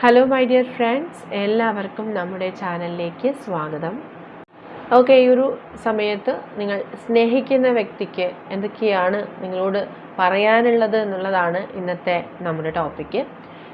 Hello my dear friends എല്ലാവർക്കും നമ്മുടെ ചാനലിലേക്ക് സ്വാഗതം. ഓക്കെ ഈ ഒരു സമയത്ത് നിങ്ങൾ സ്നേഹിക്കുന്ന വ്യക്തിക്ക് എന്തൊക്കെയാണ് നിങ്ങളോട് പറയാനുള്ളത് എന്നുള്ളതാണ് ഇന്നത്തെ നമ്മുടെ ടോപ്പിക്ക്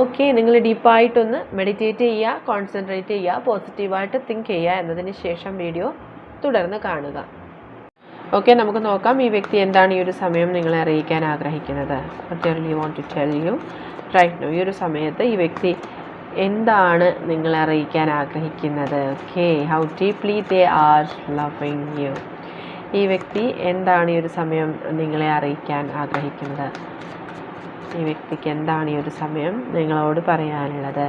ഓക്കെ നിങ്ങൾ ഡീപ്പായിട്ടൊന്ന് മെഡിറ്റേറ്റ് ചെയ്യുക കോൺസെൻട്രേറ്റ് ചെയ്യുക പോസിറ്റീവായിട്ട് തിങ്ക് ചെയ്യുക എന്നതിന് ശേഷം വീഡിയോ തുടർന്ന് കാണുക. ഓക്കെ നമുക്ക് നോക്കാം ഈ വ്യക്തി എന്താണ് ഈ ഒരു സമയം നിങ്ങളെ അറിയിക്കാൻ ആഗ്രഹിക്കുന്നത്. You want to tell you right now ഈ ഒരു സമയത്ത് ഈ വ്യക്തി എന്താണ് നിങ്ങളെ അറിയിക്കാൻ ആഗ്രഹിക്കുന്നത്. Okay how deeply they are loving you ഈ വ്യക്തി എന്താണ് ഈ ഒരു സമയം നിങ്ങളെ അറിയിക്കാൻ ആഗ്രഹിക്കുന്നത്? ഈ വ്യക്തിക്ക് എന്താണ് ഈ ഒരു സമയം നിങ്ങളോട് പറയാനുള്ളത്?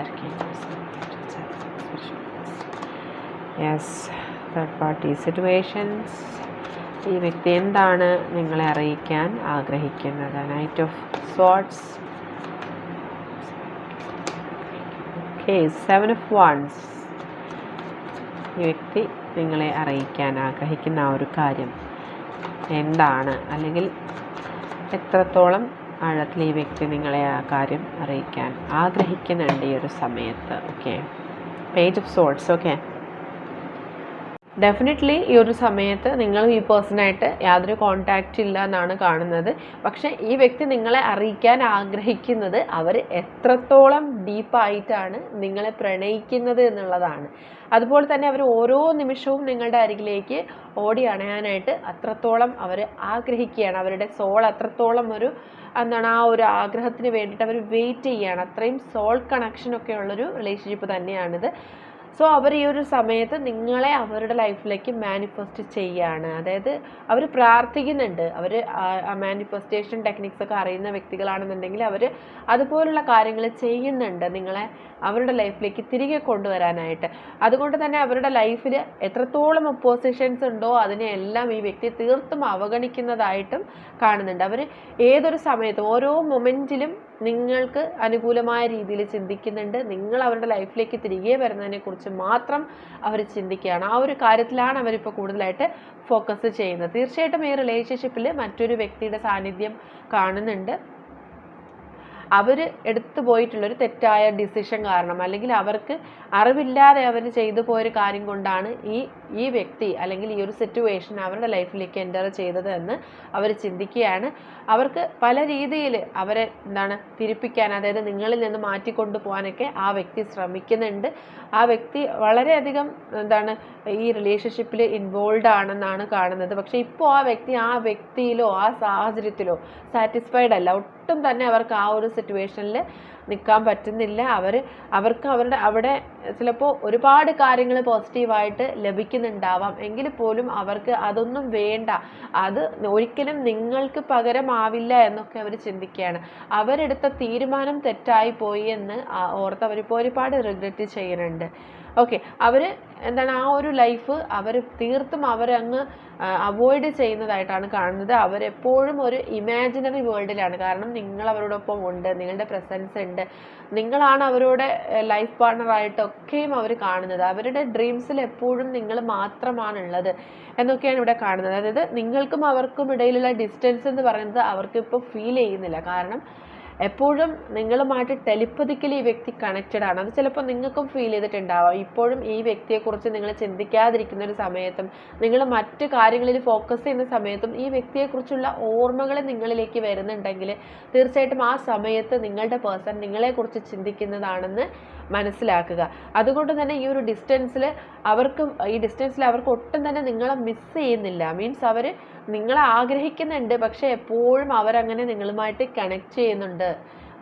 യെസ് തേർഡ് പാർട്ടി സിറ്റുവേഷൻസ് ഈ വ്യക്തി എന്താണ് നിങ്ങളെ അറിയിക്കാൻ ആഗ്രഹിക്കുന്നത്? Knight of swords okay seven of wands ഈ വ്യക്തി നിങ്ങളെ അറിയിക്കാൻ ആഗ്രഹിക്കുന്ന ആ ഒരു കാര്യം എന്താണ്? അല്ലെങ്കിൽ എത്രത്തോളം ആഴത്തിൽ ഈ വ്യക്തി നിങ്ങളെ ആ കാര്യം അറിയിക്കാൻ ആഗ്രഹിക്കുന്നുണ്ട് ഈ ഒരു സമയത്ത്. Okay page of swords okay definitely ഈ ഒരു സമയത്ത് നിങ്ങൾ ഈ പേഴ്സണായിട്ട് യാതൊരു കോണ്ടാക്റ്റ് ഇല്ല എന്നാണ് കാണുന്നത്. പക്ഷേ ഈ വ്യക്തി നിങ്ങളെ അറിയിക്കാൻ ആഗ്രഹിക്കുന്നത് അവർ എത്രത്തോളം ഡീപ്പായിട്ടാണ് നിങ്ങളെ പ്രണയിക്കുന്നത് എന്നുള്ളതാണ്. അതുപോലെ തന്നെ അവർ ഓരോ നിമിഷവും നിങ്ങളുടെ അരികിലേക്ക് ഓടി അണയാനായിട്ട് അത്രത്തോളം അവർ ആഗ്രഹിക്കുകയാണ്. അവരുടെ സോൾ അത്രത്തോളം ഒരു എന്താണ് ആ ഒരു ആഗ്രഹത്തിന് വേണ്ടിയിട്ട് അവർ വെയിറ്റ് ചെയ്യുകയാണ്. അത്രയും സോൾ കണക്ഷനൊക്കെ ഉള്ളൊരു റിലേഷൻഷിപ്പ് തന്നെയാണിത്. സോ അവർ ഈ ഒരു സമയത്ത് നിങ്ങളെ അവരുടെ ലൈഫിലേക്ക് മാനിഫെസ്റ്റ് ചെയ്യുകയാണ് അതായത് അവർ പ്രാർത്ഥിക്കുന്നുണ്ട്. അവർ മാനിഫെസ്റ്റേഷൻ ടെക്നിക്സ് ഒക്കെ അറിയുന്ന വ്യക്തികളാണെന്നുണ്ടെങ്കിൽ അവർ അതുപോലുള്ള കാര്യങ്ങൾ ചെയ്യുന്നുണ്ട് നിങ്ങളെ അവരുടെ ലൈഫിലേക്ക് തിരികെ കൊണ്ടുവരാനായിട്ട്. അതുകൊണ്ട് തന്നെ അവരുടെ ലൈഫിൽ എത്രത്തോളം ഒപ്പോസിഷൻസ് ഉണ്ടോ അതിനെയെല്ലാം ഈ വ്യക്തി തീർത്തും അവഗണിക്കുന്നതായിട്ടും കാണുന്നുണ്ട്. അവർ ഏതൊരു സമയത്തും ഓരോ മൊമെന്റിലും നിങ്ങൾക്ക് അനുകൂലമായ രീതിയിൽ ചിന്തിക്കുന്നുണ്ട്. നിങ്ങൾ അവരുടെ ലൈഫിലേക്ക് തിരികെ വരുന്നതിനെക്കുറിച്ച് മാത്രം അവർ ചിന്തിക്കുകയാണ്. ആ ഒരു കാര്യത്തിലാണ് അവരിപ്പോൾ കൂടുതലായിട്ട് ഫോക്കസ് ചെയ്യുന്നത്. തീർച്ചയായിട്ടും ഈ റിലേഷൻഷിപ്പിൽ മറ്റൊരു വ്യക്തിയുടെ സാന്നിധ്യം കാണുന്നുണ്ട്. അവർ എടുത്തു പോയിട്ടുള്ളൊരു തെറ്റായ ഡിസിഷൻ കാരണം അല്ലെങ്കിൽ അവർക്ക് അറിവില്ലാതെ അവർ ചെയ്തു പോയൊരു കാര്യം കൊണ്ടാണ് ഈ ഈ വ്യക്തി അല്ലെങ്കിൽ ഈ ഒരു സിറ്റുവേഷൻ അവരുടെ ലൈഫിലേക്ക് എന്റർ ചെയ്തത് എന്ന് അവർ ചിന്തിക്കുകയാണ്. അവർക്ക് പല രീതിയിൽ അവരെ എന്താണ് തിരിപ്പിക്കാൻ അതായത് നിങ്ങളിൽ നിന്ന് മാറ്റിക്കൊണ്ടു പോകാനൊക്കെ ആ വ്യക്തി ശ്രമിക്കുന്നുണ്ട്. ആ വ്യക്തി വളരെയധികം എന്താണ് ഈ റിലേഷൻഷിപ്പിൽ ഇൻവോൾവ് ആണെന്നാണ് കാണുന്നത്. പക്ഷേ ഇപ്പോൾ ആ വ്യക്തി ആ വ്യക്തിയിലോ ആ സാഹചര്യത്തിലോ സാറ്റിസ്ഫൈഡ് അല്ല. ഒട്ടും തന്നെ അവർക്ക് ആ ഒരു സിറ്റുവേഷനിൽ നിൽക്കാൻ പറ്റുന്നില്ല. അവർ അവർക്ക് അവരുടെ അവിടെ ചിലപ്പോൾ ഒരുപാട് കാര്യങ്ങൾ പോസിറ്റീവായിട്ട് ലഭിക്കുന്നുണ്ടാവാം. എങ്കിൽ പോലും അവർക്ക് അതൊന്നും വേണ്ട. അത് ഒരിക്കലും നിങ്ങൾക്ക് പകരമാവില്ല എന്നൊക്കെ അവർ ചിന്തിക്കുകയാണ്. അവരെടുത്ത തീരുമാനം തെറ്റായി പോയി എന്ന് ഓർത്ത് അവരിപ്പോൾ ഒരുപാട് റിഗ്രറ്റ് ചെയ്യുന്നുണ്ട്. ഓക്കെ അവർ എന്താണ് ആ ഒരു ലൈഫ് അവർ തീർത്തും അവരങ്ങ് അവോയ്ഡ് ചെയ്യുന്നതായിട്ടാണ് കാണുന്നത്. അവരെപ്പോഴും ഒരു ഇമാജിനറി വേൾഡിലാണ് കാരണം നിങ്ങൾ അവരോടൊപ്പം ഉണ്ട് നിങ്ങളുടെ പ്രസൻസ് ഉണ്ട്. നിങ്ങളാണ് അവരുടെ ലൈഫ് പാർട്ണറായിട്ടൊക്കെയും അവർ കാണുന്നത്. അവരുടെ ഡ്രീംസിൽ എപ്പോഴും നിങ്ങൾ മാത്രമാണുള്ളത് എന്നൊക്കെയാണ് ഇവിടെ കാണുന്നത്. അതായത് നിങ്ങൾക്കും അവർക്കും ഇടയിലുള്ള ഡിസ്റ്റൻസ് എന്ന് പറയുന്നത് അവർക്കിപ്പോൾ ഫീൽ ചെയ്യുന്നില്ല. കാരണം എപ്പോഴും നിങ്ങളുമായിട്ട് ടെലിപ്പതിക്കലി ഈ വ്യക്തി കണക്റ്റഡ് ആണ്. അത് ചിലപ്പോൾ നിങ്ങൾക്കും ഫീൽ ചെയ്തിട്ടുണ്ടാവാം. ഇപ്പോഴും ഈ വ്യക്തിയെക്കുറിച്ച് നിങ്ങൾ ചിന്തിക്കാതിരിക്കുന്ന ഒരു സമയത്തും നിങ്ങൾ മറ്റ് കാര്യങ്ങളിൽ ഫോക്കസ് ചെയ്യുന്ന സമയത്തും ഈ വ്യക്തിയെക്കുറിച്ചുള്ള ഓർമ്മകൾ നിങ്ങളിലേക്ക് വരുന്നുണ്ടെങ്കിൽ തീർച്ചയായിട്ടും ആ സമയത്ത് നിങ്ങളുടെ പേഴ്സൺ നിങ്ങളെക്കുറിച്ച് ചിന്തിക്കുന്നതാണെന്ന് മനസ്സിലാക്കുക. അതുകൊണ്ട് തന്നെ ഈ ഒരു ഡിസ്റ്റൻസിൽ അവർക്ക് ഈ ഡിസ്റ്റൻസിൽ അവർക്ക് ഒട്ടും തന്നെ നിങ്ങളെ മിസ്സ് ചെയ്യുന്നില്ല. മീൻസ് അവർ നിങ്ങളെ ആഗ്രഹിക്കുന്നുണ്ട് പക്ഷേ എപ്പോഴും അവരങ്ങനെ നിങ്ങളുമായിട്ട് കണക്ട് ചെയ്യുന്നുണ്ട്.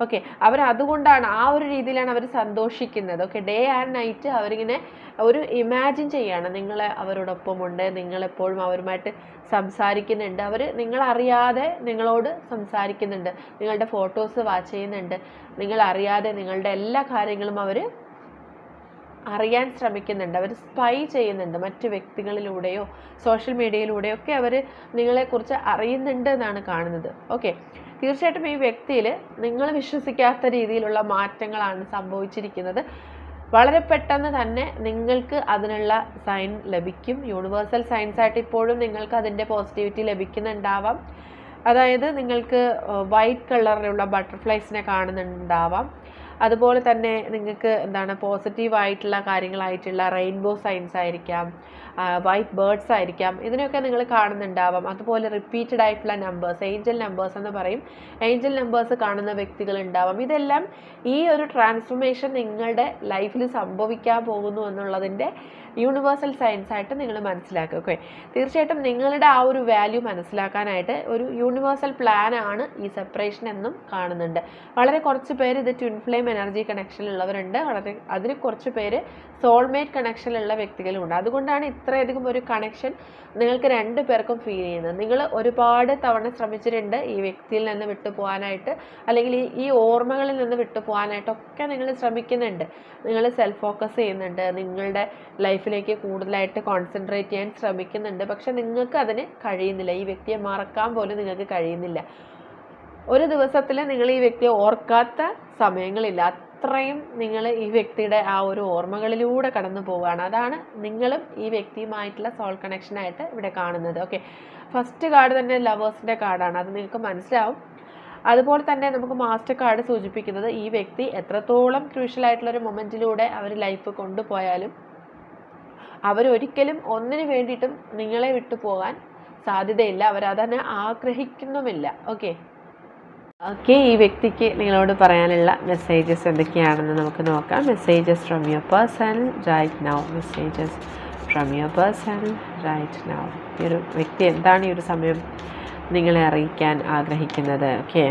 ഓക്കെ അവർ അതുകൊണ്ടാണ് ആ ഒരു രീതിയിലാണ് അവർ സന്തോഷിക്കുന്നത്. ഓക്കെ ഡേ ആൻഡ് നൈറ്റ് അവരിങ്ങനെ ഒരു ഇമാജിൻ ചെയ്യാണ്. നിങ്ങളെ അവരോടൊപ്പമുണ്ട്. നിങ്ങളെപ്പോഴും അവരുമായിട്ട് സംസാരിക്കുന്നുണ്ട്. അവർ നിങ്ങളറിയാതെ നിങ്ങളോട് സംസാരിക്കുന്നുണ്ട്. നിങ്ങളുടെ ഫോട്ടോസ് വാച്ച് ചെയ്യുന്നുണ്ട്. നിങ്ങളറിയാതെ നിങ്ങളുടെ എല്ലാ കാര്യങ്ങളും അവർ അറിയാൻ ശ്രമിക്കുന്നുണ്ട്. അവർ സ്പൈ ചെയ്യുന്നുണ്ട്. മറ്റു വ്യക്തികളിലൂടെയോ സോഷ്യൽ മീഡിയയിലൂടെയോ ഒക്കെ അവർ നിങ്ങളെക്കുറിച്ച് അറിയുന്നുണ്ട് എന്നാണ് കാണുന്നത്. ഓക്കെ തീർച്ചയായിട്ടും ഈ വ്യക്തിയിൽ നിങ്ങൾ വിശ്വസിക്കാത്ത രീതിയിലുള്ള മാറ്റങ്ങളാണ് സംഭവിച്ചിരിക്കുന്നത്. വളരെ പെട്ടെന്ന് തന്നെ നിങ്ങൾക്ക് അതിനുള്ള സൈൻ ലഭിക്കും. യൂണിവേഴ്സൽ സയൻസ് ആയിട്ട് ഇപ്പോഴും നിങ്ങൾക്ക് അതിന്റെ പോസിറ്റിവിറ്റി ലഭിക്കുന്നുണ്ടാവാം. അതായത് നിങ്ങൾക്ക് വൈറ്റ് കളറിലുള്ള ബട്ടർഫ്ലൈസിനെ കാണുന്നുണ്ടാവാം. അതുപോലെ തന്നെ നിങ്ങൾക്ക് എന്താണ് പോസിറ്റീവ് ആയിട്ടുള്ള കാര്യങ്ങളായിട്ടുള്ള റെയിൻബോ സൈൻസ് ആയിരിക്കാം. വൈറ്റ് ബേർഡ്സ് ആയിരിക്കാം. ഇതിനെയൊക്കെ നിങ്ങൾ കാണുന്നുണ്ടാവാം. അതുപോലെ റിപ്പീറ്റഡ് ആയിട്ടുള്ള നമ്പേഴ്സ് ഏഞ്ചൽ നമ്പേഴ്സ് എന്ന് പറയും. ഏഞ്ചൽ നമ്പേഴ്സ് കാണുന്ന വ്യക്തികൾ ഉണ്ടാവാം. ഇതെല്ലാം ഈ ഒരു ട്രാൻസ്ഫോർമേഷൻ നിങ്ങളുടെ ലൈഫിൽ സംഭവിക്കാൻ പോകുന്നു എന്നുള്ളതിന്റെ യൂണിവേഴ്സൽ സയൻസ് ആയിട്ട് നിങ്ങൾ മനസ്സിലാക്കുക ഓക്കെ തീർച്ചയായിട്ടും നിങ്ങളുടെ ആ ഒരു വാല്യൂ മനസ്സിലാക്കാനായിട്ട് ഒരു യൂണിവേഴ്സൽ പ്ലാൻ ആണ് ഈ സെപ്പറേഷൻ എന്നും കാണുന്നുണ്ട്. വളരെ കുറച്ച് പേര് ഇത് ട്വിൻ ഫ്ലെയിം എനർജി കണക്ഷനിലുള്ളവരുണ്ട് വളരെ അതിന് കുറച്ച് പേര് സോൾമേറ്റ് കണക്ഷനിലുള്ള വ്യക്തികളുമുണ്ട് അതുകൊണ്ടാണ് ഇത്രയധികം ഒരു കണക്ഷൻ നിങ്ങൾക്ക് രണ്ട് പേർക്കും ഫീൽ ചെയ്യുന്നത്. നിങ്ങൾ ഒരുപാട് തവണ ശ്രമിച്ചിട്ടുണ്ട് ഈ വ്യക്തിയിൽ നിന്ന് വിട്ടുപോകാനായിട്ട് അല്ലെങ്കിൽ ഈ ഓർമ്മകളിൽ നിന്ന് വിട്ടു പോകാനായിട്ടൊക്കെ നിങ്ങൾ ശ്രമിക്കുന്നുണ്ട്. നിങ്ങൾ സെൽഫ് ഫോക്കസ് ചെയ്യുന്നുണ്ട്. നിങ്ങളുടെ ലൈഫിലേക്ക് കൂടുതലായിട്ട് കോൺസെൻട്രേറ്റ് ചെയ്യാൻ ശ്രമിക്കുന്നുണ്ട്. പക്ഷെ നിങ്ങൾക്ക് അതിന് കഴിയുന്നില്ല. ഈ വ്യക്തിയെ മറക്കാൻ പോലും നിങ്ങൾക്ക് കഴിയുന്നില്ല. ഒരു ദിവസത്തിൽ നിങ്ങൾ ഈ വ്യക്തിയെ ഓർക്കാത്ത സമയങ്ങളില്ല. അത്രയും നിങ്ങൾ ഈ വ്യക്തിയുടെ ആ ഒരു ഓർമ്മകളിലൂടെ കടന്നു പോവുകയാണ്. അതാണ് നിങ്ങളും ഈ വ്യക്തിയുമായിട്ടുള്ള സോൾ കണക്ഷനായിട്ട് ഇവിടെ കാണുന്നത്. ഓക്കെ ഫസ്റ്റ് കാർഡ് തന്നെ ലവേഴ്സിന്റെ കാർഡാണ് അത് നിങ്ങൾക്ക് മനസ്സിലാവും. അതുപോലെ തന്നെ നമുക്ക് മാസ്റ്റർ കാർഡ് സൂചിപ്പിക്കുന്നത് ഈ വ്യക്തി എത്രത്തോളം ഒരു മൊമെന്റിലൂടെ അവർ ലൈഫ് കൊണ്ടുപോയാലും അവരൊരിക്കലും ഒന്നിനു വേണ്ടിയിട്ടും നിങ്ങളെ വിട്ടു പോകാൻ സാധ്യതയില്ല. അവരതന്നെ ആഗ്രഹിക്കുന്നുമില്ല. ഓക്കെ ഓക്കെ ഈ വ്യക്തിക്ക് നിങ്ങളോട് പറയാനുള്ള മെസ്സേജസ് എന്തൊക്കെയാണെന്ന് നമുക്ക് നോക്കാം. Messages from your person right now messages from your person right now ഈ ഒരു വ്യക്തി എന്താണ് ഈ ഒരു സമയം നിങ്ങളെ അറിയിക്കാൻ ആഗ്രഹിക്കുന്നത്? Okay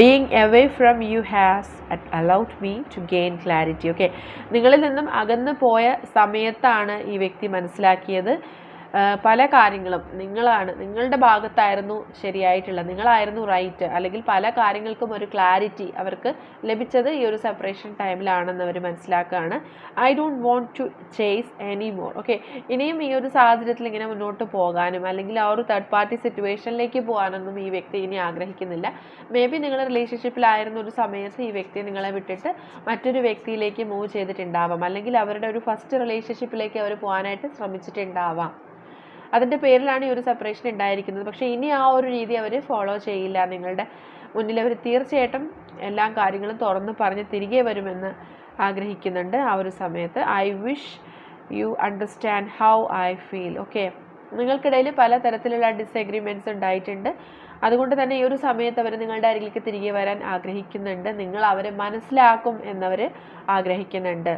being away from you has at allowed me to gain clarity okay നിങ്ങളിൽ നിന്നും അകന്നു പോയ സമയത്താണ് ഈ വ്യക്തി മനസ്സിലാക്കിയത്. പല കാര്യങ്ങളും നിങ്ങളാണ് നിങ്ങളുടെ ഭാഗത്തായിരുന്നു ശരിയായിട്ടുള്ളത് നിങ്ങളായിരുന്നു റൈറ്റ് അല്ലെങ്കിൽ പല കാര്യങ്ങൾക്കും ഒരു ക്ലാരിറ്റി അവർക്ക് ലഭിച്ചത് ഈ ഒരു സെപ്പറേഷൻ ടൈമിലാണെന്ന് അവർ മനസ്സിലാക്കുകയാണ്. I don't want to chase anymore okay ഇനിയും ഈ ഒരു സാഹചര്യത്തിൽ ഇങ്ങനെ മുന്നോട്ട് പോകാനും അല്ലെങ്കിൽ ആ ഒരു തേർഡ് പാർട്ടി സിറ്റുവേഷനിലേക്ക് പോകാനൊന്നും ഈ വ്യക്തി ഇനി ആഗ്രഹിക്കുന്നില്ല. മേ ബി നിങ്ങൾ റിലേഷൻഷിപ്പിലായിരുന്ന ഒരു സമയത്ത് ഈ വ്യക്തി നിങ്ങളെ വിട്ടിട്ട് മറ്റൊരു വ്യക്തിയിലേക്ക് മൂവ് ചെയ്തിട്ടുണ്ടാവാം. അല്ലെങ്കിൽ അവരുടെ ഒരു ഫസ്റ്റ് റിലേഷൻഷിപ്പിലേക്ക് അവർ പോകാനായിട്ട് ശ്രമിച്ചിട്ടുണ്ടാവാം. അതിന്റെ പേരിലാണ് ഈ ഒരു സെപ്പറേഷൻ ഉണ്ടായിരിക്കുന്നത്. പക്ഷേ ഇനി ആ ഒരു രീതി അവർ ഫോളോ ചെയ്യില്ല. നിങ്ങളുടെ മുന്നിൽ അവർ തീർച്ചയായിട്ടും എല്ലാ കാര്യങ്ങളും തുറന്ന് പറഞ്ഞ് തിരികെ വരുമെന്ന് ആഗ്രഹിക്കുന്നുണ്ട് ആ ഒരു സമയത്ത്. I wish you understand how I feel okay നിങ്ങൾക്കിടയിൽ പല തരത്തിലുള്ള ഡിസഗ്രിമെന്റ്സ് ഉണ്ടായിട്ടുണ്ട്. അതുകൊണ്ട് തന്നെ ഈ ഒരു സമയത്ത് അവർ നിങ്ങളുടെ അരികിലേക്ക് തിരികെ വരാൻ ആഗ്രഹിക്കുന്നുണ്ട്. നിങ്ങൾ അവരെ മനസ്സിലാക്കും എന്നവർ ആഗ്രഹിക്കുന്നുണ്ട്.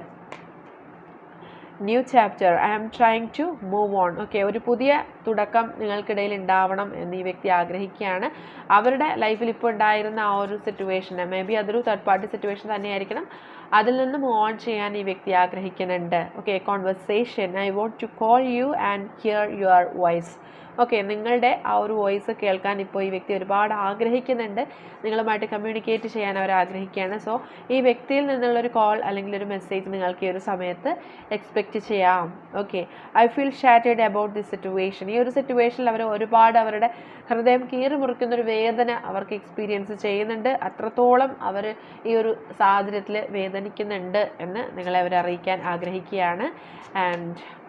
New chapter I am trying to move on okay ഒരു പുതിയ തുടക്കം നിങ്ങൾക്കിടയിൽ ഉണ്ടാവണം എന്ന് ഈ വ്യക്തി ആഗ്രഹിക്കുകയാണ്. അവരുടെ ലൈഫിൽ ഇപ്പോൾ ഉണ്ടായിരുന്ന ആ ഒരു സിറ്റുവേഷൻ മേ ബി അതൊരു തേർഡ് പാർട്ടി സിറ്റുവേഷൻ തന്നെയായിരിക്കണം. അതിൽ നിന്ന് മൂവ് ഓൺ ചെയ്യാൻ ഈ വ്യക്തി ആഗ്രഹിക്കുന്നുണ്ട്. Okay conversation I want to call you and hear your voice okay നിങ്ങളുടെ ആ ഒരു വോയിസ് കേൾക്കാൻ ഇപ്പോൾ ഈ വ്യക്തി ഒരുപാട് ആഗ്രഹിക്കുന്നുണ്ട്. നിങ്ങളുമായിട്ട് കമ്മ്യൂണിക്കേറ്റ് ചെയ്യാൻ അവർ ആഗ്രഹിക്കുകയാണ്. സോ ഈ വ്യക്തിയിൽ നിന്നുള്ള ഒരു കോൾ അല്ലെങ്കിൽ ഒരു മെസ്സേജ് നിങ്ങൾക്ക് ഈ ഒരു സമയത്ത് എക്സ്പെക്റ്റ് ചെയ്യാം. Okay I feel shattered about this situation ഈ ഒരു സിറ്റുവേഷനിൽ അവർ ഒരുപാട് അവരുടെ ഹൃദയം കീറി മുറിക്കുന്ന ഒരു വേദന അവർക്ക് എക്സ്പീരിയൻസ് ചെയ്യുന്നുണ്ട്. അത്രത്തോളം അവർ ഈ ഒരു സാഹചര്യത്തിൽ വേദനിക്കുന്നുണ്ട് എന്ന് നിങ്ങളെ അവർ അറിയിക്കാൻ ആഗ്രഹിക്കുകയാണ്. And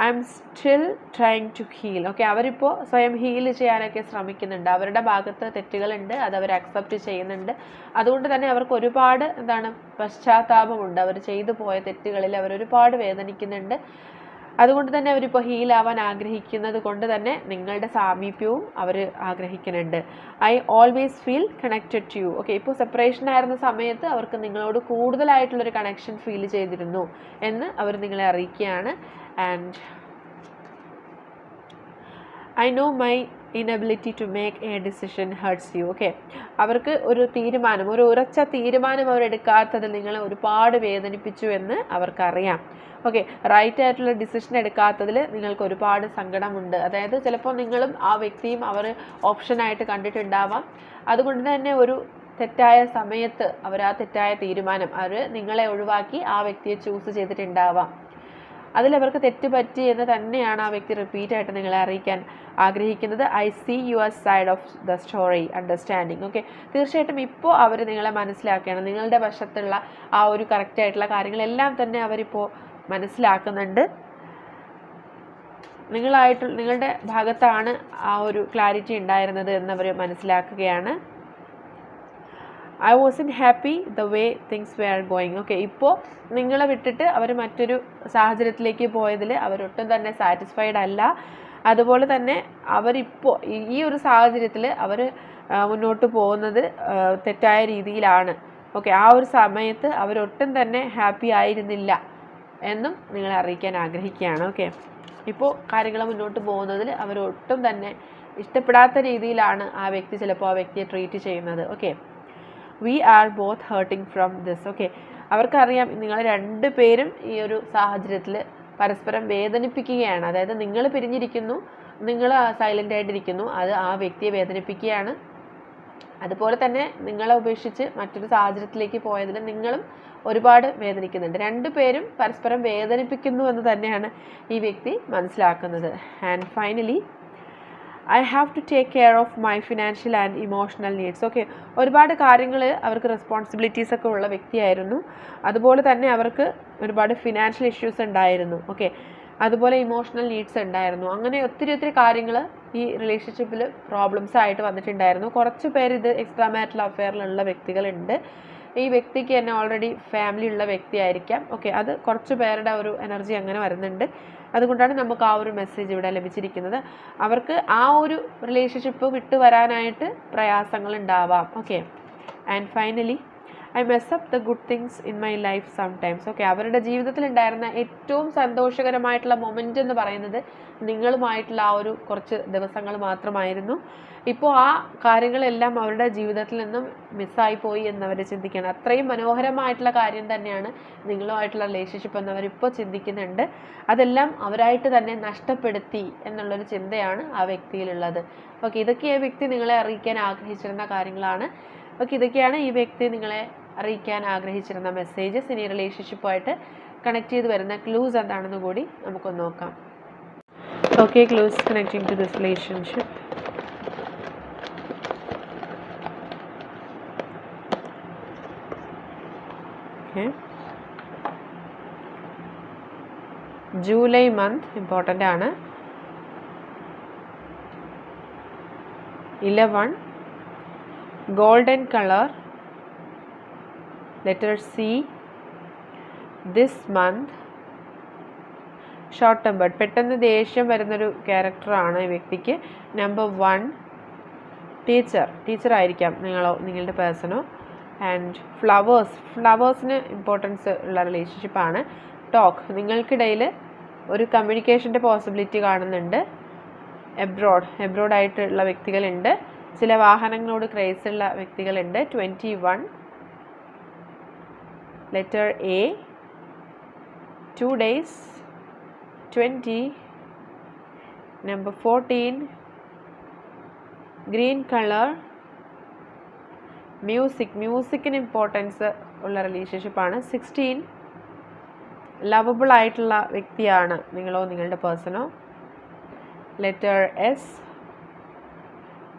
I'm still trying to heal okay അവരിപ്പോൾ സ്വയം ഹീൽ ചെയ്യാനൊക്കെ ശ്രമിക്കുന്നുണ്ട്. അവരുടെ ഭാഗത്ത് തെറ്റുകളുണ്ട് അത് അവർ അക്സെപ്റ്റ് ചെയ്യുന്നുണ്ട്. അതുകൊണ്ട് തന്നെ അവർക്ക് ഒരുപാട് എന്താണ് പശ്ചാത്താപമുണ്ട്. അവർ ചെയ്തു പോയ തെറ്റുകളിൽ അവർ ഒരുപാട് വേദനിക്കുന്നുണ്ട്. അതുകൊണ്ട് തന്നെ അവരിപ്പോൾ ഹീലാവാൻ ആഗ്രഹിക്കുന്നത് കൊണ്ട് തന്നെ നിങ്ങളുടെ സാമീപ്യവും അവർ ആഗ്രഹിക്കുന്നുണ്ട്. I always feel connected to you okay ഇപ്പോൾ സെപ്പറേഷൻ ആയിരുന്ന സമയത്ത് അവർക്ക് നിങ്ങളോട് കൂടുതലായിട്ടുള്ളൊരു കണക്ഷൻ ഫീൽ ചെയ്തിരുന്നു എന്ന് അവർ നിങ്ങളെ അറിയിക്കുകയാണ്. And I know my inability to make a decision hurts you okay അവർക്ക് ഒരു തീരുമാനം ഒരു ഉറച്ച തീരുമാനം അവരെടുക്കാത്തത് നിങ്ങളെ ഒരുപാട് വേദനിപ്പിച്ചു എന്ന് അവർക്കറിയാം ഓക്കെ റൈറ്റ് ആയിട്ടുള്ള ഡിസിഷൻ എടുക്കാത്തതിൽ നിങ്ങൾക്ക് ഒരുപാട് സങ്കടമുണ്ട്. അതായത് ചിലപ്പോൾ നിങ്ങളും ആ വ്യക്തിയും അവർ ഓപ്ഷനായിട്ട് കണ്ടിട്ടുണ്ടാവാം. അതുകൊണ്ട് തന്നെ ഒരു തെറ്റായ സമയത്ത് അവർ ആ തെറ്റായ തീരുമാനം അവർ നിങ്ങളെ ഒഴിവാക്കി ആ വ്യക്തിയെ ചൂസ് ചെയ്തിട്ടുണ്ടാവാം. അതിലവർക്ക് തെറ്റ് പറ്റി എന്ന് തന്നെയാണ് ആ വ്യക്തി റിപ്പീറ്റ് ആയിട്ട് നിങ്ങളെ അറിയിക്കാൻ ആഗ്രഹിക്കുന്നത്. I see your side of the story understanding okay തീർച്ചയായിട്ടും ഇപ്പോൾ അവർ നിങ്ങളെ മനസ്സിലാക്കുകയാണ്. നിങ്ങളുടെ വശത്തുള്ള ആ ഒരു കറക്റ്റായിട്ടുള്ള കാര്യങ്ങളെല്ലാം തന്നെ അവരിപ്പോൾ മനസ്സിലാക്കുന്നുണ്ട്. നിങ്ങളായിട്ട് നിങ്ങളുടെ ഭാഗത്താണ് ആ ഒരു ക്ലാരിറ്റി ഉണ്ടായിരുന്നത് എന്നവർ മനസ്സിലാക്കുകയാണ്. I was unhappy the way things way are going okay ഇപ്പോൾ നിങ്ങളെ വിട്ടിട്ട് അവർ മറ്റൊരു സാഹചര്യത്തിലേക്ക് പോയതിൽ അവരൊട്ടും തന്നെ സാറ്റിസ്ഫൈഡ് അല്ല. അതുപോലെ തന്നെ അവരിപ്പോൾ ഈ ഒരു സാഹചര്യത്തിൽ അവർ മുന്നോട്ട് പോകുന്നത് തെറ്റായ രീതിയിലാണ്. ഓക്കെ ആ ഒരു സമയത്ത് അവരൊട്ടും തന്നെ ഹാപ്പി ആയിരുന്നില്ല എന്നും നിങ്ങളെ അറിയിക്കാൻ ആഗ്രഹിക്കുകയാണ്. ഓക്കെ ഇപ്പോൾ കാര്യങ്ങൾ മുന്നോട്ട് പോകുന്നതിൽ അവരൊട്ടും തന്നെ ഇഷ്ടപ്പെടാത്ത രീതിയിലാണ് ആ വ്യക്തി ചിലപ്പോൾ ആ വ്യക്തിയെ ട്രീറ്റ് ചെയ്യുന്നത്. Okay we are both hurting from this okay അവർക്കറിയാം നിങ്ങൾ രണ്ട് പേരും ഈ ഒരു സാഹചര്യത്തിൽ പരസ്പരം വേദനിപ്പിക്കുകയാണ്. അതായത് നിങ്ങൾ പിരിഞ്ഞിരിക്കുന്നു നിങ്ങൾ സൈലന്റ് ആയിട്ടിരിക്കുന്നു അത് ആ വ്യക്തിയെ വേദനിപ്പിക്കുകയാണ്. അതുപോലെ തന്നെ നിങ്ങളെ ഉപേക്ഷിച്ച് മറ്റൊരു സാഹചര്യത്തിലേക്ക് പോയതിൽ നിങ്ങളും ഒരുപാട് വേദനിക്കുന്നുണ്ട്. രണ്ടു പേരും പരസ്പരം വേദനിപ്പിക്കുന്നു എന്ന് തന്നെയാണ് ഈ വ്യക്തി മനസ്സിലാക്കുന്നത്. And finally I have to take care of my financial and emotional needs okay ഒരുപാട് കാര്യങ്ങൾ അവർക്ക് റെസ്പോൺസിബിലിറ്റീസ് ഒക്കെ ഉള്ള വ്യക്തിയായിരുന്നു. അതുപോലെ തന്നെ അവർക്ക് ഒരുപാട് ഫിനാൻഷ്യൽ ഇഷ്യൂസ് ഉണ്ടായിരുന്നു. ഓക്കെ അതുപോലെ ഇമോഷണൽ നീഡ്സ് ഉണ്ടായിരുന്നു. അങ്ങനെ ഒത്തിരി ഒത്തിരി കാര്യങ്ങൾ ഈ റിലേഷൻഷിപ്പിൽ പ്രോബ്ലംസ് ആയിട്ട് വന്നിട്ടുണ്ടായിരുന്നു. കുറച്ച് പേര് ഇത് എക്സ്ട്രാ മാരിറ്റൽ അഫെയറിലുള്ള വ്യക്തികളുണ്ട്. ഈ വ്യക്തിക്ക് തന്നെ ഓൾറെഡി ഫാമിലി ഉള്ള വ്യക്തിയായിരിക്കാം. ഓക്കെ അത് കുറച്ച് പേരുടെ ഒരു എനർജി അങ്ങനെ വരുന്നുണ്ട്. അതുകൊണ്ടാണ് നമുക്ക് ആ ഒരു മെസ്സേജ് ഇവിടെ ലഭിച്ചിരിക്കുന്നത്. അവർക്ക് ആ ഒരു റിലേഷൻഷിപ്പ് വിട്ടു വരാനായിട്ട് പ്രയാസങ്ങൾ ഉണ്ടാവാം. Okay and finally I mess up the good things in my life sometimes okay അവരുടെ ജീവിതത്തിൽ ഉണ്ടായിരുന്ന ഏറ്റവും സന്തോഷകരമായിട്ടുള്ള മൊമെന്റ് എന്ന് പറയുന്നത് നിങ്ങളുമായിട്ടുള്ള ആ ഒരു കുറച്ച് ദിവസങ്ങൾ മാത്രമായിരുന്നു. ഇപ്പോൾ ആ കാര്യങ്ങളെല്ലാം അവരുടെ ജീവിതത്തിൽ നിന്നും മിസ്സായി പോയി എന്നവർ ചിന്തിക്കണം അത്രയും മനോഹരമായിട്ടുള്ള കാര്യം തന്നെയാണ് നിങ്ങളുമായിട്ടുള്ള റിലേഷൻഷിപ്പ് എന്നവരിപ്പോൾ ചിന്തിക്കുന്നുണ്ട്. അതെല്ലാം അവരായിട്ട് തന്നെ നഷ്ടപ്പെടുത്തി എന്നുള്ളൊരു ചിന്തയാണ് ആ വ്യക്തിയിലുള്ളത്. ഓക്കെ ഇതൊക്കെ ആ വ്യക്തി നിങ്ങളെ അറിയിക്കാൻ ആഗ്രഹിച്ചിരുന്ന കാര്യങ്ങളാണ്. ഓക്കെ ഇതൊക്കെയാണ് ഈ വ്യക്തി നിങ്ങളെ അറിയിക്കാൻ ആഗ്രഹിച്ചിരുന്ന മെസ്സേജസ് ഇനി റിലേഷൻഷിപ്പുമായിട്ട് കണക്ട് ചെയ്ത് വരുന്ന ക്ലൂസ് എന്താണെന്ന് കൂടി നമുക്കൊന്ന് നോക്കാം. Okay clues connecting to this relationship July month important ആണ്. Eleven golden colour letter C this month short tempered പെട്ടെന്ന് ദേഷ്യം വരുന്നൊരു ക്യാരക്ടറാണ് ഈ വ്യക്തിക്ക്. നമ്പർ വൺ ടീച്ചർ ടീച്ചർ ആയിരിക്കാം നിങ്ങളോ നിങ്ങളുടെ പേഴ്സണോ ആൻഡ് ഫ്ലവേഴ്സ് ഫ്ലവേഴ്സിന് ഇമ്പോർട്ടൻസ് ഉള്ള റിലേഷൻഷിപ്പാണ് ടോക്ക് നിങ്ങൾക്കിടയിൽ ഒരു കമ്മ്യൂണിക്കേഷന്റെ പോസിബിലിറ്റി കാണുന്നുണ്ട്. എബ്രോഡ് എബ്രോഡായിട്ടുള്ള വ്യക്തികളുണ്ട്. ചില വാഹനങ്ങളോട് ക്രേസ് ഉള്ള വ്യക്തികളുണ്ട്. Twenty one letter A to days twenty number fourteen green colour music മ്യൂസിക്കിന് importance ഉള്ള റിലേഷൻഷിപ്പാണ് സിക്സ്റ്റീൻ ലവബിൾ ആയിട്ടുള്ള വ്യക്തിയാണ് നിങ്ങളോ നിങ്ങളുടെ പേഴ്സണോ letter S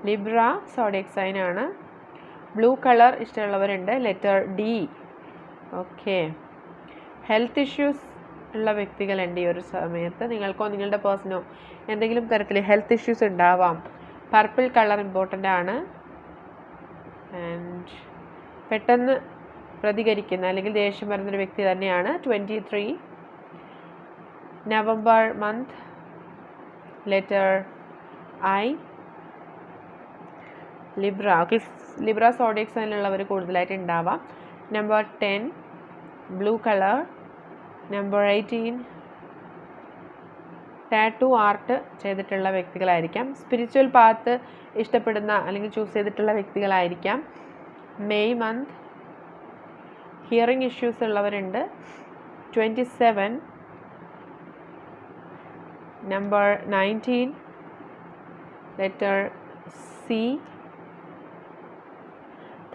Libra zodiac sign ആണ്. Blue colour ഇഷ്ടമുള്ളവരുണ്ട്. Letter D okay health issues ഉള്ള വ്യക്തികളുണ്ട് ഈ ഒരു സമയത്ത് നിങ്ങൾക്കോ നിങ്ങളുടെ പേഴ്സണോ എന്തെങ്കിലും തരത്തിൽ ഹെൽത്ത് ഇഷ്യൂസ് ഉണ്ടാവാം. പർപ്പിൾ കളർ ഇമ്പോർട്ടന്റ് ആണ്. ആൻഡ് പെട്ടെന്ന് പ്രതികരിക്കുന്ന അല്ലെങ്കിൽ ദേഷ്യം വരുന്നൊരു വ്യക്തി തന്നെയാണ് twenty three November month letter I Libra okay Libra zodiacs അതിലുള്ളവർ കൂടുതലായിട്ട് ഉണ്ടാവാം. Number ten blue colour number eighteen tattoo art ചെയ്തിട്ടുള്ള വ്യക്തികളായിരിക്കാം. സ്പിരിച്വൽ പാത്ത് ഇഷ്ടപ്പെടുന്ന അല്ലെങ്കിൽ ചൂസ് ചെയ്തിട്ടുള്ള വ്യക്തികളായിരിക്കാം. മെയ് മന്ത് ഹിയറിംഗ് ഇഷ്യൂസ് ഉള്ളവരുണ്ട്. Twenty seven number nineteen letter C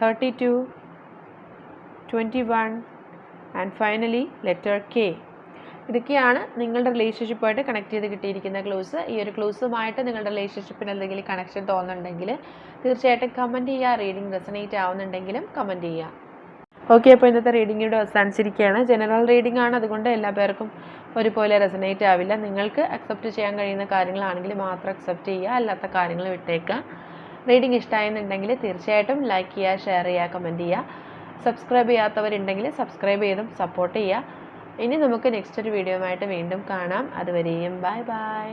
thirty two twenty one and finally letter K ഇതൊക്കെയാണ് നിങ്ങളുടെ റിലേഷൻഷിപ്പായിട്ട് കണക്ട് ചെയ്ത് കിട്ടിയിരിക്കുന്ന ക്ലൂസ് ഈ ഒരു ക്ലൂസുമായിട്ട് നിങ്ങളുടെ റിലേഷൻഷിപ്പിന് എന്തെങ്കിലും കണക്ഷൻ തോന്നുന്നുണ്ടെങ്കിൽ തീർച്ചയായിട്ടും കമന്റ് ചെയ്യുക റീഡിംഗ് റെസനേറ്റ് ആവുന്നുണ്ടെങ്കിലും കമന്റ് ചെയ്യുക. ഓക്കെ അപ്പോൾ ഇന്നത്തെ റീഡിംഗ് ഇവിടെ അവസാനിച്ചിരിക്കുകയാണ്. ജനറൽ റീഡിംഗ് ആണ്. അതുകൊണ്ട് എല്ലാ പേർക്കും ഒരുപോലെ റെസനേറ്റ് ആവില്ല. നിങ്ങൾക്ക് അക്സെപ്റ്റ് ചെയ്യാൻ കഴിയുന്ന കാര്യങ്ങളാണെങ്കിൽ മാത്രം അക്സെപ്റ്റ് ചെയ്യുക അല്ലാത്ത കാര്യങ്ങൾ വിട്ടേക്കുക. റീഡിംഗ് ഇഷ്ടമായെന്നുണ്ടെങ്കിൽ തീർച്ചയായിട്ടും ലൈക്ക് ചെയ്യുക ഷെയർ ചെയ്യുക കമന്റ് ചെയ്യുക. സബ്സ്ക്രൈബ് ചെയ്യാത്തവരുണ്ടെങ്കിൽ സബ്സ്ക്രൈബ് ചെയ്തും സപ്പോർട്ട് ചെയ്യുക. ഇനി നമുക്ക് നെക്സ്റ്റ് ഒരു വീഡിയോ ആയിട്ട് വീണ്ടും കാണാം. അതുവരെയും ബൈ ബൈ